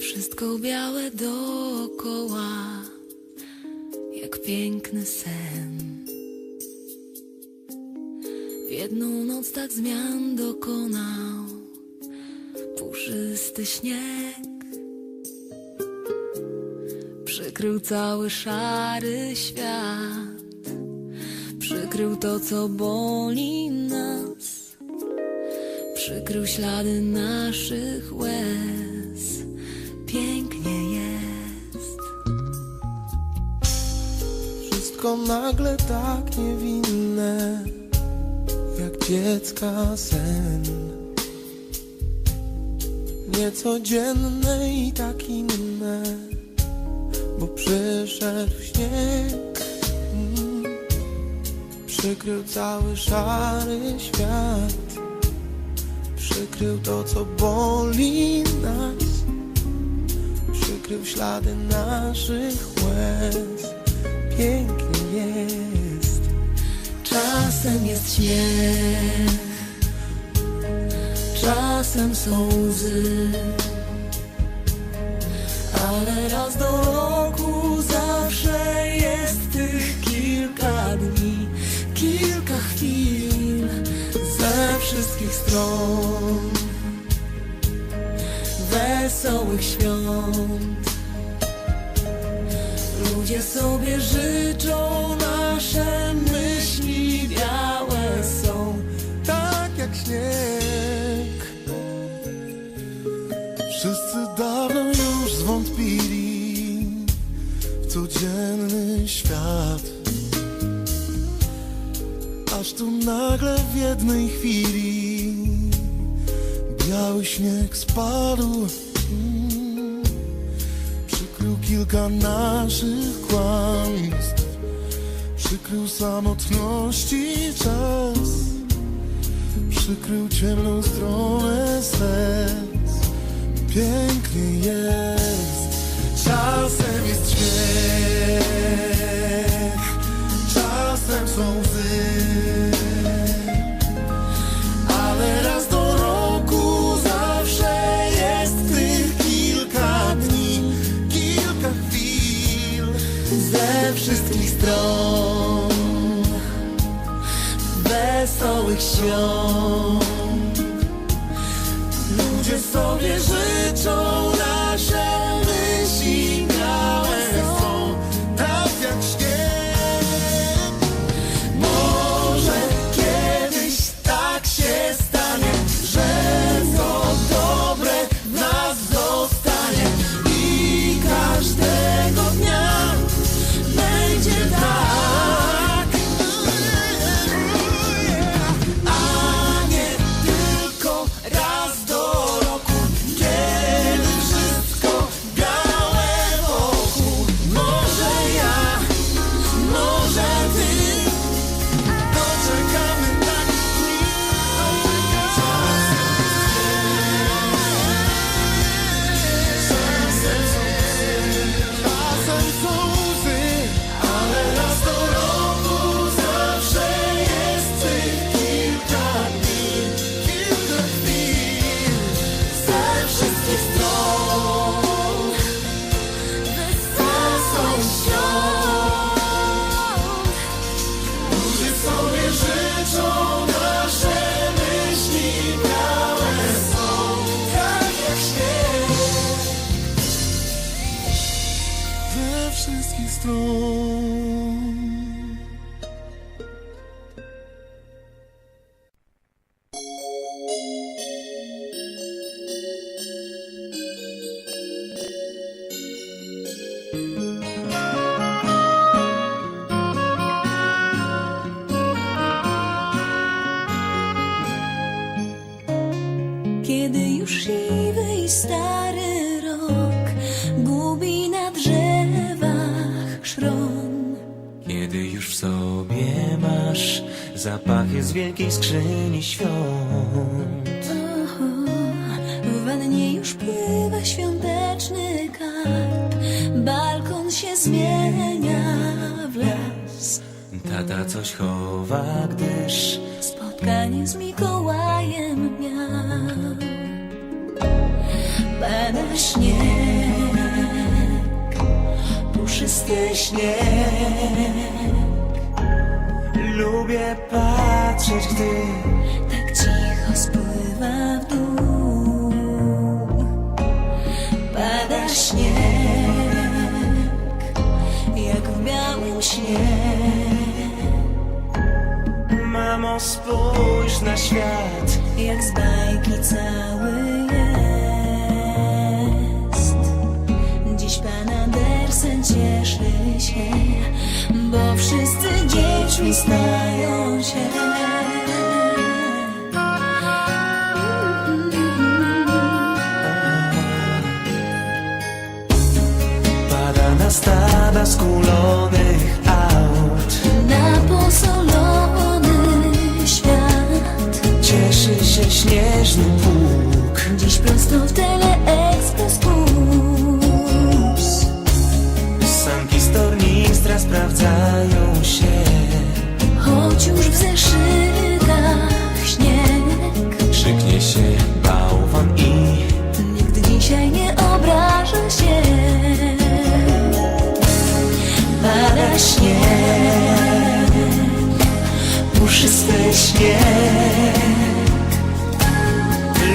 Wszystko białe dookoła, jak piękny sen. W jedną noc tak zmian dokonał puszysty śnieg. Przykrył cały szary świat, przykrył to, co boli nas. Przykrył ślady naszych łez. Wszystko nagle tak niewinne, jak dziecka sen. Niecodzienne i tak inne, bo przyszedł śnieg. Przykrył cały szary świat, przykrył to, co boli nas. Przykrył ślady naszych łez Pięknie jest. Czasem jest śmiech, czasem są łzy, ale raz do roku zawsze jest tych kilka dni, kilka chwil ze wszystkich stron. Wesołych świąt. Sobie życzą, nasze myśli białe są. Tak jak śnieg Wszyscy dawno już zwątpili W codzienny świat Aż tu nagle w jednej chwili Biały śnieg spadł kilka naszych kłamstw. Przykrył samotności czas. Przykrył ciemną stronę serc. Pięknie jest. Czasem jest śmiech. Czasem są stron wesołych świąt. Ludzie sobie życzą, ze sobie masz zapachy z wielkiej skrzyni świąt. Oho, w wannie już pływa świąteczny karp. Balkon się zmienia w las. Tata coś chowa, gdyż Spotkanie z Mikołajem miał. pada śnieg, puszysty śnieg. Lubię patrzeć, gdy Tak cicho spływa w dół, pada śnieg, jak w białym śnie. Mamo spójrz na świat jak z bajki cały jest. Dziś pan Andersen cieszy się, bo wszyscy dziećmi stają się. Pada na stada skulonych śnieg.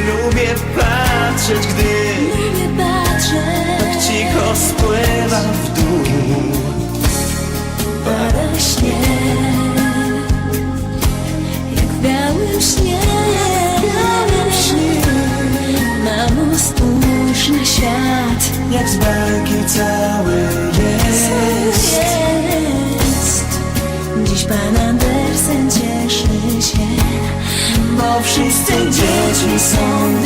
Lubię patrzeć, gdy Lubię patrzeć. cicho spływa w dół. Pada śnieg Jak w białym śnie Mamo spójrz na świat. Jak z wszyscy dziećmi sądy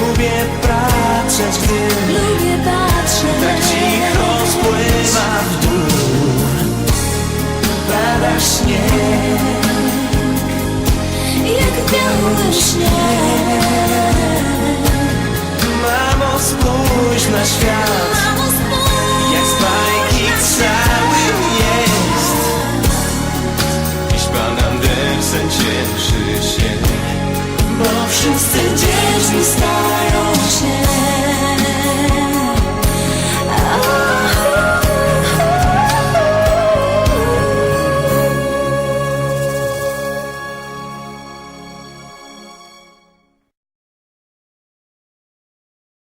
Lubię patrzeć, gdy Lubię patrzeć. tak cicho spływa w dół. Pada śnieg. Jak w białym śnie Mamo spójrz na świat